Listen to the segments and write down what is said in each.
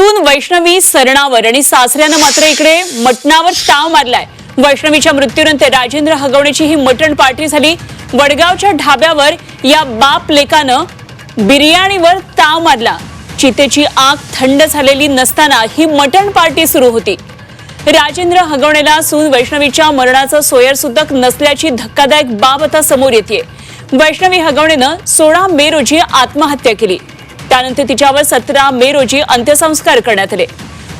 सून वैष्णवी सरणावर आणि सासऱ्यानं मात्र इकडे मटणावर ताव मारलाय. वैष्णवीच्या मृत्यूनंतर राजेंद्र हगवण्याची ही मटण पार्टी झाली. वडगावच्या ढाब्यावर या बाप लेकानं बिर्याणीवर ताव मारला. चितेची आग थंड झालेली नसताना ही मटण पार्टी सुरू होती. राजेंद्र हगवणेला सून वैष्णवीच्या मरणाचं सोयरसुतक नसल्याची धक्कादायक बाब आता समोर येते वैष्णवी हगवणेनं सोळा मे रोजी आत्महत्या केली. त्यानंतर तिच्यावर सतरा मे रोजी अंत्यसंस्कार करण्यात आले.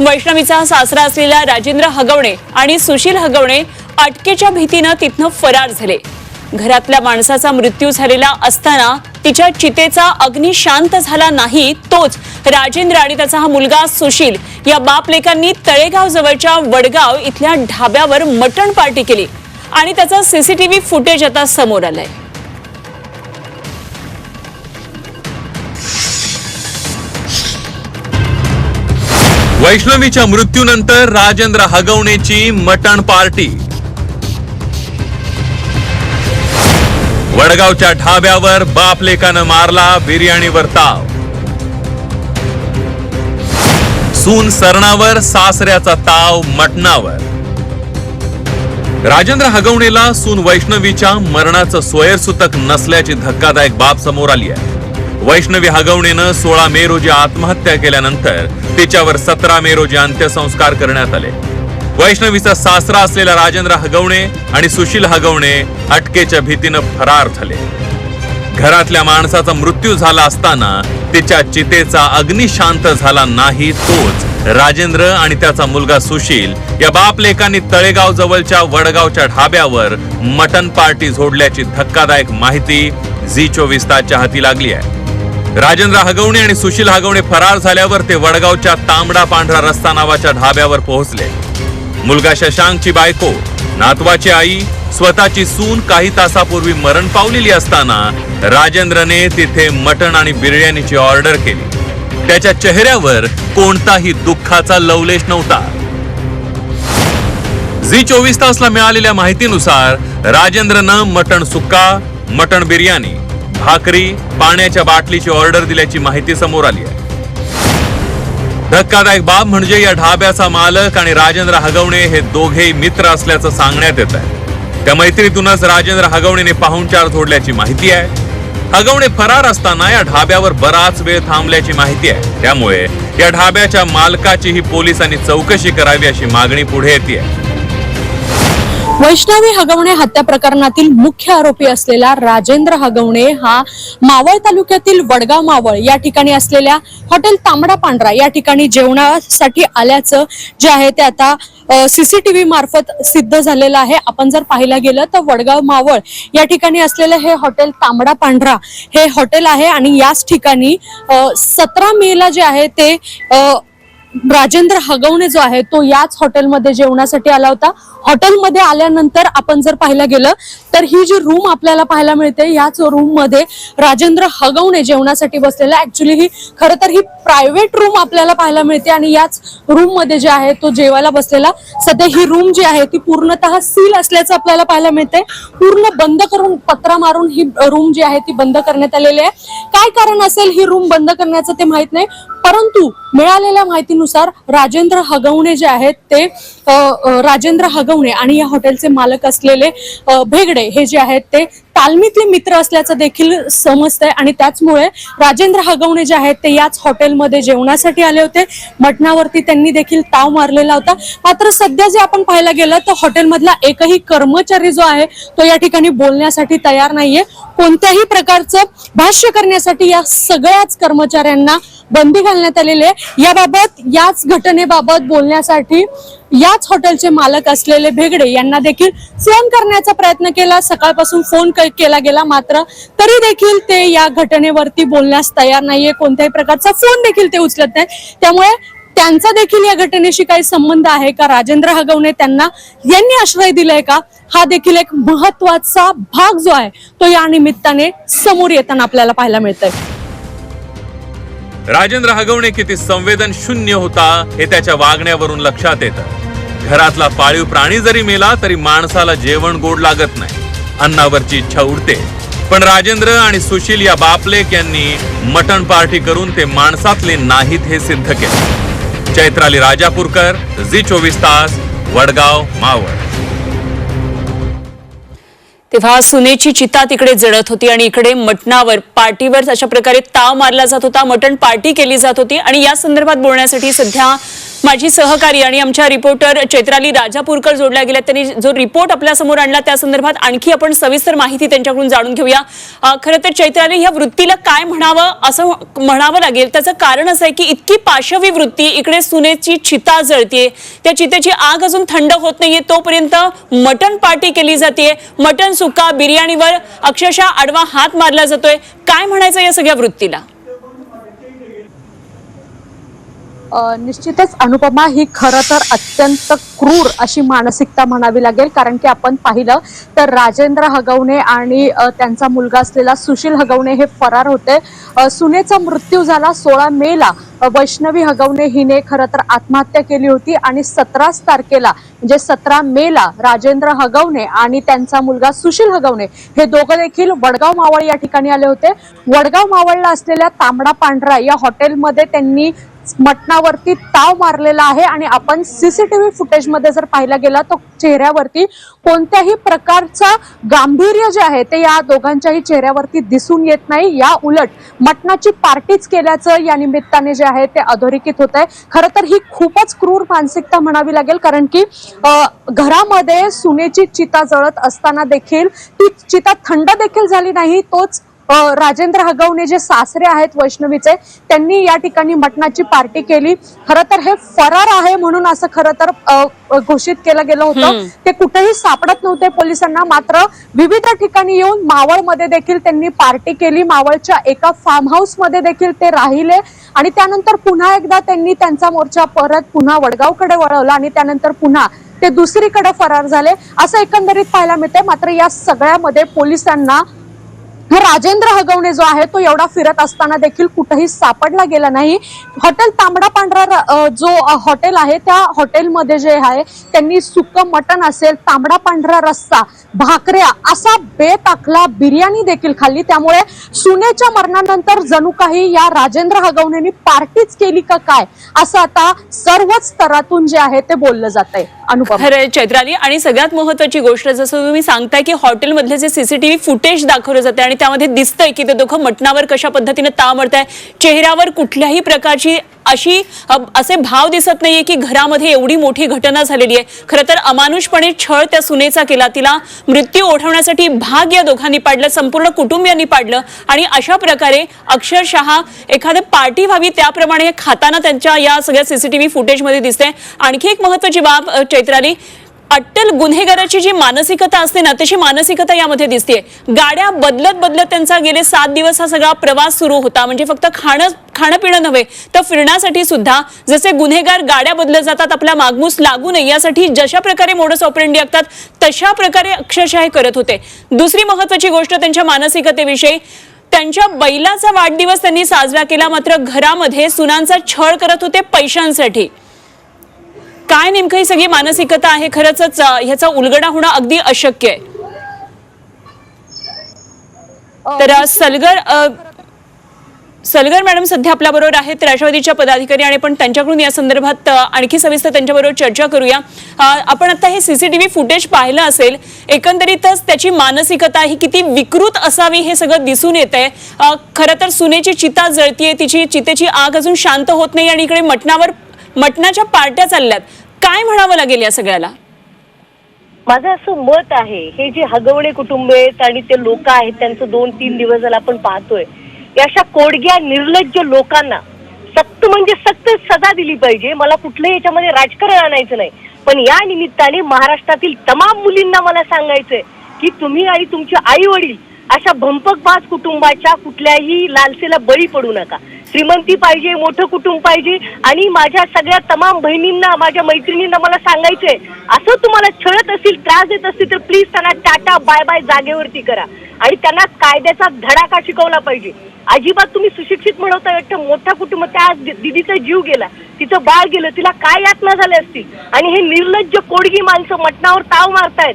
वैष्णवीचा सासरा असलेला राजेंद्र हगवणे आणि सुशील हगवणे अटकेच्या भीतीनं तिथनं फरार झाले. घरातल्या माणसाचा मृत्यू झालेला असताना तिच्या चितेचा अग्नी शांत झाला नाही तोच राजेंद्र आणि त्याचा हा मुलगा सुशील या बापलेकांनी तळेगाव जवळच्या वडगाव इथल्या ढाब्यावर मटण पार्टी केली आणि त्याचा सीसीटीव्ही फुटेज आता समोर आलंय. वैष्णवीच्या मृत्यूनंतर राजेंद्र हगवणेची मटण पार्टी. वडगावच्या ढाब्यावर बापलेकानं मारला बिर्याणीवर ताव सून सरणावर सासऱ्याचा ताव मटणावर. राजेंद्र हगवणेला सून वैष्णवीच्या मरणाचं सोयरसुतक नसल्याची धक्कादायक बाब समोर आली आहे. वैष्णवी हगवणेनं सोळा मे रोजी आत्महत्या केल्यानंतर तिच्यावर सतरा मे रोजी अंत्यसंस्कार करण्यात आले. वैष्णवीचा सासरा असलेला राजेंद्र हगवणे आणि सुशील हगवणे अटकेच्या भीतीनं फरार झाले. घरातल्या माणसाचा मृत्यू झाला असताना तिच्या चितेचा अग्नी शांत झाला नाही तोच राजेंद्र आणि त्याचा मुलगा सुशील या बापलेकांनी तळेगाव जवळच्या वडगावच्या ढाब्यावर मटन पार्टी झोडल्याची धक्कादायक माहिती झी चोवीस तासच्या हाती लागली आहे. राजेंद्र हगवणे आणि सुशील हगवणे फरार झाल्यावर ते वडगावच्या तांबडा पांढरा रस्ता नावाच्या ढाब्यावर पोहोचले. मुलगा शशांकची बायको नातवाची आई स्वतःची सून काही तासापूर्वी मरण पावलेली असताना राजेंद्रने तिथे मटण आणि बिर्याणीची ऑर्डर केली. त्याच्या चेहऱ्यावर कोणताही दुःखाचा लवलेश नव्हता. झी चोवीस तासला मिळालेल्या माहितीनुसार राजेंद्रनं मटण सुक्का मटण बिर्याणी भाकरी पाण्याच्या बाटलीची ऑर्डर दिल्याची माहिती समोर आली आहे. धक्कादायक बाब म्हणजे या ढाब्याचा मालक आणि राजेंद्र हगवणे हे दोघेही मित्र असल्याचं सांगण्यात येत आहे. त्या मैत्रीतूनच राजेंद्र हगवणेने पाहुणचार जोडल्याची माहिती आहे. हगवणे फरार असताना या ढाब्यावर बराच वेळ थांबल्याची माहिती आहे. त्यामुळे या ढाब्याच्या मालकाचीही पोलिसांनी चौकशी करावी अशी मागणी पुढे येते वैष्णवी हगवणे हत्या प्रकरणातील मुख्य आरोपी असलेला राजेंद्र हगवणे हा मावळ तालुक्यातील वडगाव मावळ या ठिकाणी असलेल्या हॉटेल तांबडा पांढरा या ठिकाणी जेवणासाठी आल्याचं जे आहे ते आता सीसीटीव्ही मार्फत सिद्ध झालेलं आहे. आपण जर पाहायला गेलं तर वडगाव मावळ या ठिकाणी असलेलं हे हॉटेल तांबडा पांढरा हे हॉटेल आहे आणि याच ठिकाणी सतरा मे ला जे आहे ते राजेंद्र हगवणे जो आहे तो याच हॉटेलमध्ये जेवणासाठी आला होता. हॉटेलमध्ये आल्यानंतर आपण जर पाहायला गेलं तर ही जी रूम आपल्याला पाहायला मिळते याच रूममध्ये राजेंद्र हगवणे जेवणासाठी बसलेला. ऍक्च्युली ही खरं तर ही प्रायव्हेट रूम आपल्याला पाहायला मिळते आणि याच रूममध्ये जे आहे तो जेवायला बसलेला. सध्या ही रूम जी आहे ती पूर्णतः सील असल्याचं आपल्याला पाहायला मिळते पूर्ण बंद करून पत्रा मारून ही रूम जी आहे ती बंद करण्यात आलेली आहे. काय कारण असेल ही रूम बंद करण्याचं ते माहीत नाही. परंतु मिळालेल्या माहितीनुसार राजेंद्र हगवणे जे आहेत ते राजेंद्र हगवणे आणि या हॉटेलचे मालक असलेले भेगडे हे जे आहेत ते तालमीतले मित्र असल्याचं देखील समजतंय आणि त्याचमुळे राजेंद्र हगवणे जे आहेत ते याच हॉटेलमध्ये जेवणासाठी आले होते. मटणावरती त्यांनी देखील ताव मारलेला होता. मात्र सध्या जे आपण पाहायला गेलं तर हॉटेलमधला एकही कर्मचारी जो आहे तो या ठिकाणी बोलण्यासाठी तयार नाहीये. कोणत्याही प्रकारचं भाष्य करण्यासाठी या सगळ्याच कर्मचाऱ्यांना बंदी घालण्यात आलेली आहे. याबाबत याच घटनेबाबत बोलण्यासाठी याच हॉटेलचे मालक असलेले भेगडे यांना देखील फोन करण्याचा प्रयत्न केला. सकाळपासून फोन क- केला गेला मात्र तरी देखील ते या घटनेवरती बोलण्यास तयार नाहीये. कोणत्याही प्रकारचा फोन देखील ते उचलत नाही त्यामुळे त्यांचा देखील या घटनेशी काही संबंध आहे का? राजेंद्र हगवणे त्यांना यांनी आश्रय दिलाय का? हा देखील एक महत्त्वाचा भाग जो आहे तो या निमित्ताने समोर येताना आपल्याला पाहायला मिळतंय. राजेंद्र हगवणे किती संवेदन शून्य होता हे त्याच्या वागण्यावरून लक्षात येतं. घरातला पाळीव प्राणी जरी मेला तरी माणसाला जेवण गोड लागत नाही. अन्नावरची इच्छा उडते. पण राजेंद्र आणि सुशील या बापलेक यांनी मटण पार्टी करून ते माणसातले नाहीत हे सिद्ध केले. चैत्राली राजापूरकर झी चोवीस तास वडगाव मावळ. तेव्हा सुनेची चिता तिकडे जळत होती आणि इकडे मटणावर पार्टीवर अशा प्रकारे ताव मारला जात होता. मटण पार्टी केली जात होती. आणि या संदर्भात बोलण्यासाठी सध्या माझी सहकारी आणि आमच्या रिपोर्टर चैत्राली राजापूरकर जोडल्या गेल्या त्यांनी जो रिपोर्ट आपल्यासमोर आणला त्या संदर्भात आणखी आपण सविस्तर माहिती त्यांच्याकडून जाणून घेऊया. खरं तर चैत्राली ह्या वृत्तीला काय म्हणावं असं म्हणावं लागेल. त्याचं कारण असं आहे की इतकी पाशवी वृत्ती इकडे सुनेची चिता जळतीये. त्या चितेची आग अजून थंड होत नाहीये. तोपर्यंत मटण पार्टी केली जाते मटण सुका बिर्याणीवर अक्षरशः आडवा हात मारला जातोय. काय म्हणायचं या सगळ्या वृत्तीला? निश्चितच अनुपमा ही खरं तर अत्यंत क्रूर अशी मानसिकता म्हणावी लागेल. कारण की आपण पाहिलं तर राजेंद्र हगवणे आणि त्यांचा मुलगा असलेला सुशील हगवणे हे फरार होते. सुनेचा मृत्यू झाला सोळा मेला. वैष्णवी हगवणे हिने खरं तर आत्महत्या केली होती आणि सतराच तारखेला म्हणजे सतरा मेला राजेंद्र हगवणे आणि त्यांचा मुलगा सुशील हगवणे हे दोघं देखील वडगाव मावळ या ठिकाणी आले होते. वडगाव मावळला असलेल्या तांबडा पांढरा या हॉटेलमध्ये त्यांनी मटणावरती ताव मारलेला आहे आणि आपण सीसीटीव्ही फुटेजमध्ये जर पाहिला गेला तर चेहऱ्यावरती कोणत्याही प्रकारचा गांभीर्य जे आहे ते या दोघांच्याही चेहऱ्यावरती दिसून येत नाही. या उलट मटणाची पार्टीच केल्याचं या निमित्ताने जे आहे ते अधोरेखित होत आहे खरं तर ही खूपच क्रूर मानसिकता म्हणावी लागेल कारण की घरामध्ये सुनेची चिता जळत असताना देखील ती चिता थंड देखील झाली नाही तोच राजेंद्र हगवणे जे सासरे आहेत वैष्णवीचे त्यांनी या ठिकाणी मटणाची पार्टी केली. खरं तर हे फरार आहे म्हणून असं खरं तर घोषित केलं गेलं. होतं. ते कुठेही सापडत नव्हते पोलिसांना मात्र विविध ठिकाणी येऊन मावळमध्ये देखील त्यांनी पार्टी केली. मावळच्या एका फार्म हाऊसमध्ये देखील ते राहिले आणि त्यानंतर पुन्हा एकदा त्यांनी त्यांचा मोर्चा परत पुन्हा वडगावकडे वळवला आणि त्यानंतर पुन्हा ते दुसरीकडे फरार झाले. असं एकंदरीत पाहायला मिळते मात्र या सगळ्यामध्ये पोलिसांना हा राजेंद्र हगवणे जो आहे तो एवढा फिरत असताना देखील कुठेही सापडला गेला नाही. हॉटेल तांबडा पांढरा जो हॉटेल आहे त्या हॉटेलमध्ये जे आहे त्यांनी सुक्क मटण असेल तांबडा पांढरा रस्सा भाकऱ्या असा बेताकला बिर्याणी देखील खाल्ली. त्यामुळे सुनेच्या मरणानंतर जणू काही या राजेंद्र हगवणेनी पार्टीच केली का काय असं आता सर्वच स्तरातून जे आहे ते बोललं जात आहे अनुपम चैत्राली. आणि सगळ्यात महत्वाची गोष्ट जसं तुम्ही सांगताय की हॉटेलमधले जे सीसीटीव्ही फुटेज दाखवलं जाते आणि त्यामध्ये दिसतंय की ते दोघं मटणावर कशा पद्धतीने तामडत आहे चेहऱ्यावर कुठल्याही प्रकारची अशी असे भाव दिसत नाहीये की घरामध्ये एवढी मोठी घटना झालेली आहे. खरं तर अमानुषपणे छळ त्या सुनेचा केला. तिला मृत्यू ओढवण्यासाठी भाग या दोघांनी पाडलं संपूर्ण कुटुंबियांनी पाडलं आणि अशा प्रकारे अक्षरशः एखादं पार्टी व्हावी त्याप्रमाणे हे खाताना त्यांच्या या सगळ्या सीसीटीव्ही फुटेजमध्ये दिसते आणखी एक महत्वाची बाब चैत्राली अट्टल गुन्हेगाराची जी मानसिकता असते ना तशी मानसिकता यामध्ये दिसते गाड्या बदलत बदलत त्यांचा गेले सात दिवस हा सगळा प्रवास सुरू होता. म्हणजे फक्त खाणं खाणं पिणं नव्हे तर फिरण्यासाठी सुद्धा जसे गुन्हेगार गाड्या बदलत जातात आपला मागमूस लागू नये यासाठी जशा प्रकारे मोडस ऑपरेंडी लागतात तशा प्रकारे अक्षरशः हे करत होते. दुसरी महत्वाची गोष्ट त्यांच्या मानसिकतेविषयी त्यांच्या बैलाचा वाढदिवस त्यांनी साजरा केला मात्र घरामध्ये सुनांचा छळ करत होते पैशांसाठी. काय नेमकं ही सगळी मानसिकता आहे? खरंच ह्याचा उलगडा होणं अगदी अशक्य आहे. तर सलगर सलगर मॅडम सध्या आपल्या बरोबर आहेत राष्ट्रवादीच्या पदाधिकारी आणि आपण त्यांच्याकडून या संदर्भात आणखी सविस्तर त्यांच्याबरोबर चर्चा करूया. आपण आता हे सीसीटीव्ही फुटेज पाहिलं असेल एकंदरीतच त्याची मानसिकता ही किती विकृत असावी हे सगळं दिसून येत आहे खरं तर सुनेची चिता जळतीये तिची चितेची आग अजून शांत होत नाही आणि इकडे मटणावर मटणाच्या पार्ट्या चालल्यात. काय म्हणावं लागेल या सगळ्याला? माझं असं मत आहे हे जे हगवणे कुटुंब आहेत आणि ते लोक आहेत त्यांचं दोन तीन दिवस झाला आपण पाहतोय या अशा कोडग्या निर्लज्ज लोकांना सक्त म्हणजे सक्त सजा दिली पाहिजे. मला कुठलंही याच्यामध्ये राजकारण आणायचं नाही. पण या निमित्ताने महाराष्ट्रातील तमाम मुलींना मला सांगायचंय की तुम्ही आणि तुमचे आई वडील अशा भंपकबाज कुटुंबाच्या कुठल्याही लालसेला बळी पडू नका. श्रीमंती पाहिजे मोठं कुटुंब पाहिजे आणि माझ्या सगळ्या तमाम बहिणींना माझ्या मैत्रिणींना मला सांगायचंय असं तुम्हाला छळत असतील त्रास देत असतील तर प्लीज त्यांना टाटा बाय बाय जागेवरती करा. आणि त्यांना कायद्याचा धडाका शिकवला पाहिजे? अजिबात तुम्ही सुशिक्षित म्हणवता वाटतं मोठा कुटुंब त्या दि- दिदीचा जीव गेला तिचं बाळ गेलं तिला काय यातना झाल्या असतील? आणि हे निर्लज्ज कोडगी माणसं मटणावर ताव मारतायत.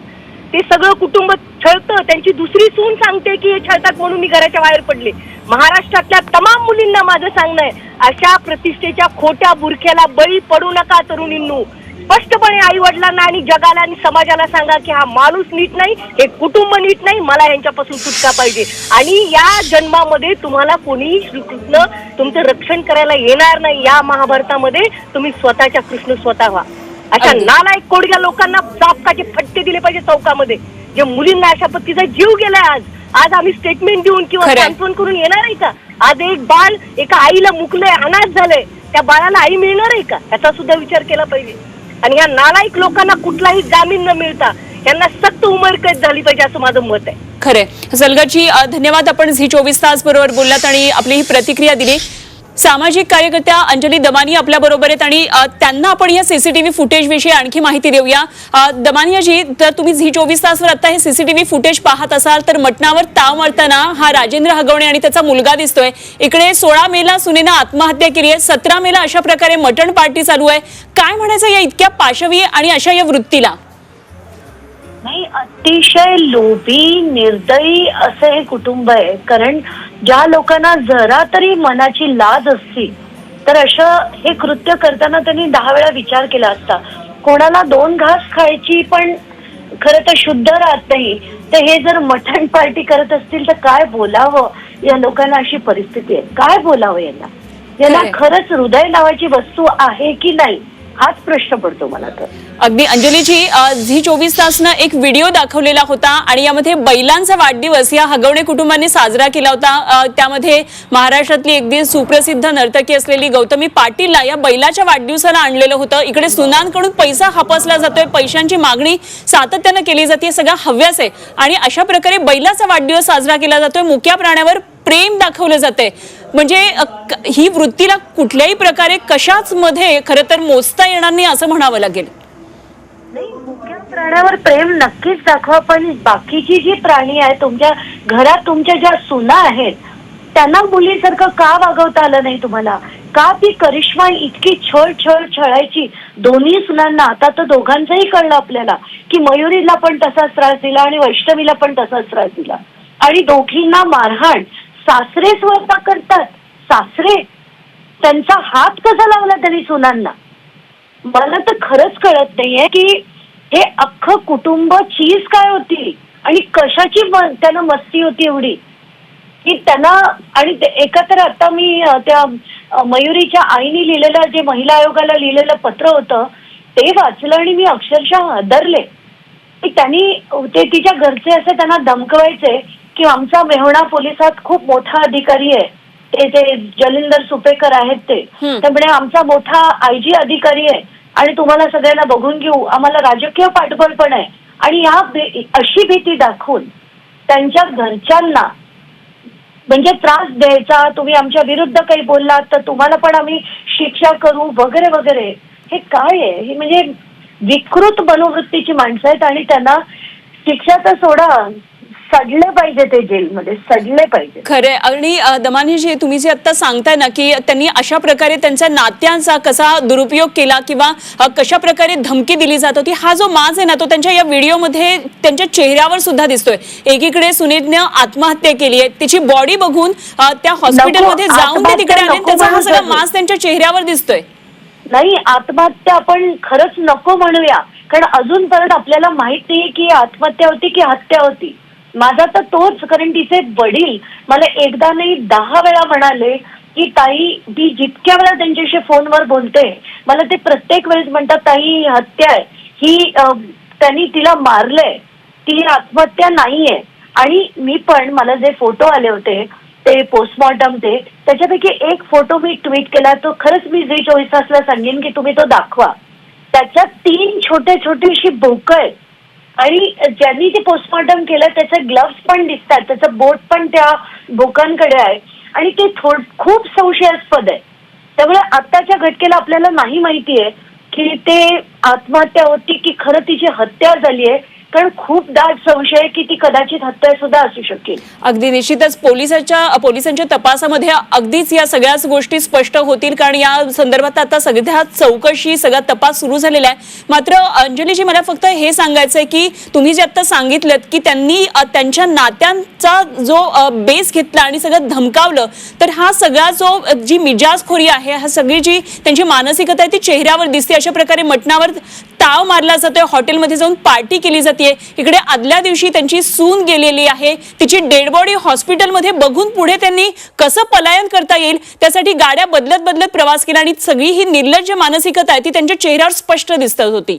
ते सगळं कुटुंब छळतं. त्यांची दुसरी सून सांगते की हे छळतात म्हणून मी घराच्या बाहेर पडले. महाराष्ट्रातल्या तमाम मुलींना माझं सांगणं आहे अशा प्रतिष्ठेच्या खोट्या बुरख्याला बळी पडू नका तरुणींनू. स्पष्टपणे आई वडिलांना आणि जगाला आणि समाजाला सांगा की हा माणूस नीट नाही हे कुटुंब नीट नाही मला यांच्यापासून सुटका पाहिजे. आणि या जन्मामध्ये तुम्हाला कोणीही श्रीकृष्ण तुमचं रक्षण करायला येणार नाही. या महाभारतामध्ये तुम्ही स्वतःच्या कृष्ण स्वतः व्हा. अशा. नालायक कोडग्या लोकांना चापकाचे फटके दिले पाहिजे चौकामध्ये. जे मुलींना अशा पद्धतीचा जीव गेलाय आज. आज आम्ही स्टेटमेंट देऊन किंवा. सांत्वन करून येणार आहे का? आज एक बाळ एका आईला मुकलंय अनाथ झालंय. त्या बाळाला आई मिळणार आहे का? याचा सुद्धा विचार केला पाहिजे. आणि या नालायक लोकांना कुठलाही जामीन न मिळता यांना सक्त उमर कैद झाली पाहिजे असं माझं मत आहे. खरे सलगरजी धन्यवाद. आपण झी चोवीस तास बरोबर बोललात आणि आपली ही प्रतिक्रिया दिली. सामाजिक कार्यकर्त्या अंजली दमानी आपल्या बरोबर आहेत आणि त्यांना आपण या सीसीटीव्ही फुटेज विषयी आणखी माहिती देऊया. दमानियाजी तर तुम्ही झी चोवीस तासवर आता हे सीसीटीव्ही फुटेज पाहत असाल तर मटणावर ताव मारताना हा राजेंद्र हगवणे आणि त्याचा मुलगा दिसतोय. इकडे सोळा मेला सुनेनं आत्महत्या केली आहे. सतरा मेला अशा प्रकारे मटण पार्टी चालू आहे. काय म्हणायचं या इतक्या पाशवी आणि अशा या वृत्तीला? नाही अतिशय लोभी निर्दयी असं हे कुटुंब आहे. कारण ज्या लोकांना जरा तरी मनाची लाज असती तर असं हे कृत्य करताना त्यांनी दहा वेळा विचार केला असता. कोणाला दोन घास खायची पण खरं तर शुद्ध राहत नाही तर हे जर मटण पार्टी करत असतील तर काय बोलावं? या लोकांना अशी परिस्थिती आहे. काय बोलावं यांना? यांना. खरंच हृदय नावाची वस्तू आहे की नाही? हाच प्रश्न पडतो मला तर. अगदी अंजलीजी झी चोवीस तासनं एक व्हिडिओ दाखवलेला होता आणि यामध्ये बैलांचा वाढदिवस या हगवणे कुटुंबाने साजरा केला होता. त्यामध्ये महाराष्ट्रातली एकदी सुप्रसिद्ध नर्तकी असलेली गौतमी पाटीलला या बैलाच्या वाढदिवसाला आणलेलं होतं. इकडे सुनांकडून पैसा हापसला जातोय पैशांची मागणी सातत्यानं केली जाते सगळा हव्यास आहे. आणि अशा प्रकारे बैलाचा वाढदिवस साजरा केला जातोय. मुक्या प्राण्यावर प्रेम दाखवलं जाते म्हणजे ही वृत्तीला कुठल्याही प्रकारे कशाच मध्ये खर तर मोजता येणार नाही असं म्हणावं लागेल. प्राण्यावर प्रेम नक्कीच दाखवा पण बाकीची जी प्राणी आहेत तुमच्या घरात तुमच्या ज्या सुना आहेत त्यांना मुलीसारखं का वागवता आलं नाही तुम्हाला? का ती करिश्मा इतकी छळ छळ छळायची? दोन्ही सुनांना आता तर दोघांचंही कळलं आपल्याला की मयुरीला पण तसाच त्रास दिला आणि वैष्णवीला पण तसाच त्रास दिला. आणि दोघींना मारहाण सासरे स्वतः करतात. सासरे त्यांचा हात कसा लावला त्यांनी सुनांना? मला तर खरंच कळत नाहीये की हे अख्खं कुटुंब चीज काय होती आणि कशाची म- त्यांना मस्ती होती एवढी? की त्यांना आणि एका एकत्र आता मी त्या मयुरीच्या आईने लिहिलेलं जे महिला आयोगाला लिहिलेलं पत्र होतं ते वाचलं आणि मी अक्षरशः हादरले. की त्यांनी ते तिच्या घरचे असे त्यांना धमकवायचे की आमचा मेहणा पोलिसात खूप मोठा अधिकारी आहे. ते ते जलिंदर सुपेकर आहेत ते. त्यामुळे आमचा मोठा आयजी अधिकारी आहे आणि तुम्हाला सगळ्यांना बघून घेऊ. आम्हाला राजकीय पाठबळ पण आहे. आणि या भे- अशी भीती दाखवून त्यांच्या घरच्यांना म्हणजे त्रास द्यायचा तुम्ही आमच्या विरुद्ध काही बोललात तर तुम्हाला पण आम्ही शिक्षा करू वगैरे वगैरे. हे काय आहे? हे म्हणजे विकृत मनोवृत्तीची माणसं आहेत आणि त्यांना शिक्षा तर सोडा. सडले पाहिजे ते जेलमध्ये सडले पाहिजे. खरे आणि दमानीजी तुम्ही जे आता सांगताय ना की त्यांनी अशा प्रकारे त्यांच्या नात्यांचा कसा दुरुपयोग केला किंवा कशा प्रकारे धमकी दिली जात होती हा जो माज आहे ना तो त्यांच्या या व्हिडिओमध्ये त्यांच्या चेहऱ्यावर सुद्धा दिसतोय. एकीकडे सुनीतनं आत्महत्या केली आहे तिची बॉडी बघून त्या हॉस्पिटलमध्ये जाऊन ते तिकडे आले त्याचा हा सगळा. माज त्यांच्या चेहऱ्यावर दिसतोय. नाही आत्महत्या आपण खरंच नको म्हणूया. कारण अजून परत आपल्याला माहीत नाही की आत्महत्या होती की हत्या होती. माझा तर तोच कारण तिचे वडील मला एकदा नाही दहा वेळा म्हणाले की ताई मी जितक्या वेळा त्यांच्याशी फोनवर बोलते मला ते प्रत्येक वेळेस म्हणतात ताई ही हत्या आहे. ही त्यांनी तिला मारलंय. ती आत्महत्या नाहीये. आणि मी पण मला जे फोटो आले होते ते पोस्टमॉर्टम ते त्याच्यापैकी एक फोटो मी ट्विट केला तो खरंच मी जे चोवीस तासला सांगेन की तुम्ही तो दाखवा. त्याच्यात तीन छोटे छोटीशी भोकं आहेत. आणि ज्यांनी ते पोस्टमॉर्टम केलं त्याचे ग्लव्स पण दिसतात त्याचं बोट पण त्या भोकांकडे आहे. आणि ते थोड खूप संशयास्पद आहे. त्यामुळे आत्ताच्या घटकेला आपल्याला नाही माहितीये की ते आत्महत्या होती की खरं तिची हत्या झाली आहे. कारण खूप दाट संशय आहे की ती कदाचित हत्या सुद्धा असू शकेल. अगदी निश्चितच पोलिसाच्या पोलिसांच्या तपासामध्ये अगदीच या सगळ्याच गोष्टी स्पष्ट होतील. कारण या संदर्भात आता सगळ्या चौकशी सगळा तपास सुरू झालेला आहे. मात्र अंजलीजी मला फक्त हे सांगायचं आहे की तुम्ही जे आता सांगितलं की त्यांनी त्यांच्या नात्यांचा जो बेस घेतला आणि सगळं धमकावलं तर हा सगळा जो जी मिजाजखोरी आहे हा सगळी जी त्यांची मानसिकता आहे ती चेहऱ्यावर दिसते. अशा प्रकारे मटणावर ताव मारला जातोय. हॉटेलमध्ये जाऊन पार्टी केली जाते इकडे आदल्या दिवशी त्यांची सून गेलेली आहे. तिची डेड बॉडी हॉस्पिटलमध्ये बघून पुढे त्यांनी कसं पलायन करता येईल त्यासाठी गाड्या बदलत बदलत प्रवास केला आणि सगळी ही निर्लज्ज मानसिकता आहे ती त्यांच्या चेहऱ्यावर स्पष्ट दिसत होती.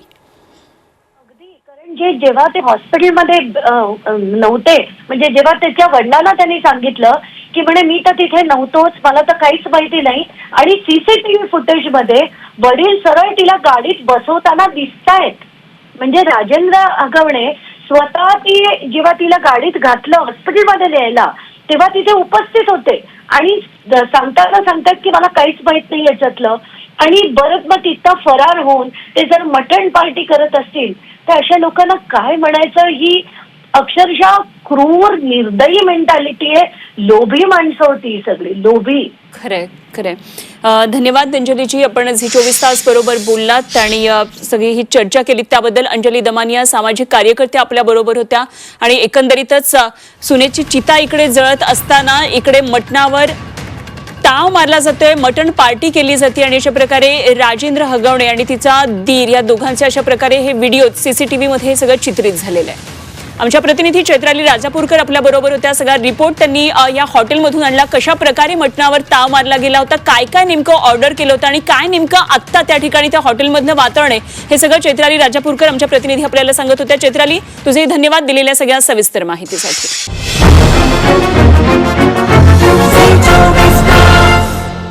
जे जेव्हा ते हॉस्पिटलमध्ये नव्हते म्हणजे जेव्हा त्याच्या वडिलांना त्यांनी सांगितलं की म्हणे मी तर तिथे नव्हतोच मला तर काहीच माहिती नाही. आणि सीसीटीव्ही फुटेजमध्ये वडील सरळ तिला गाडीत बसवताना दिसतायत. म्हणजे राजेंद्र आगवणे स्वतः ती जेव्हा तिला गाडीत घातलं हॉस्पिटलमध्ये न्यायला तेव्हा तिथे उपस्थित होते. आणि सांगताना सांगतात की मला काहीच माहीत नाही याच्यातलं. आणि बरंच मग तिथं फरार होऊन ते जर मटण पार्टी करत असतील तर अशा लोकांना काय म्हणायचं? ही अक्षरशः क्रूर निर्दयी मेंटॅलिटी आहे. लोभी माणसं होती ही सगळी. लोभी. खरंय खरंय. धन्यवाद अंजलीजी. आपण झी चोवीस तास बरोबर बोललात आणि सगळी ही चर्चा केली त्याबद्दल अंजली दमानिया सामाजिक कार्यकर्त्या आपल्या बरोबर होत्या. आणि एकंदरीतच सुनेची चिता इकडे जळत असताना इकडे मटणावर ताव मारला जातोय मटण पार्टी केली जाते आणि अशा प्रकारे राजेंद्र हगवणे आणि तिचा दीर या दोघांचे अशा प्रकारे हे व्हिडिओ सीसीटीव्ही मध्ये हे सगळं चित्रित झालेलं आहे. आमच्या प्रतिनिधी चैत्राली राजापूरकर आपल्या बरोबर होत्या. सगळा रिपोर्ट त्यांनी या हॉटेलमधून आणला. कशा प्रकारे मटणावर ताव मारला गेला होता काय काय नेमकं ऑर्डर केलं होतं आणि काय नेमकं आत्ता त्या ठिकाणी त्या हॉटेलमधनं वातावरण आहे हे सगळं चैत्राली राजापूरकर आमच्या प्रतिनिधी आपल्याला सांगत होत्या. चैत्राली तुझे धन्यवाद दिलेल्या सगळ्या सविस्तर माहितीसाठी.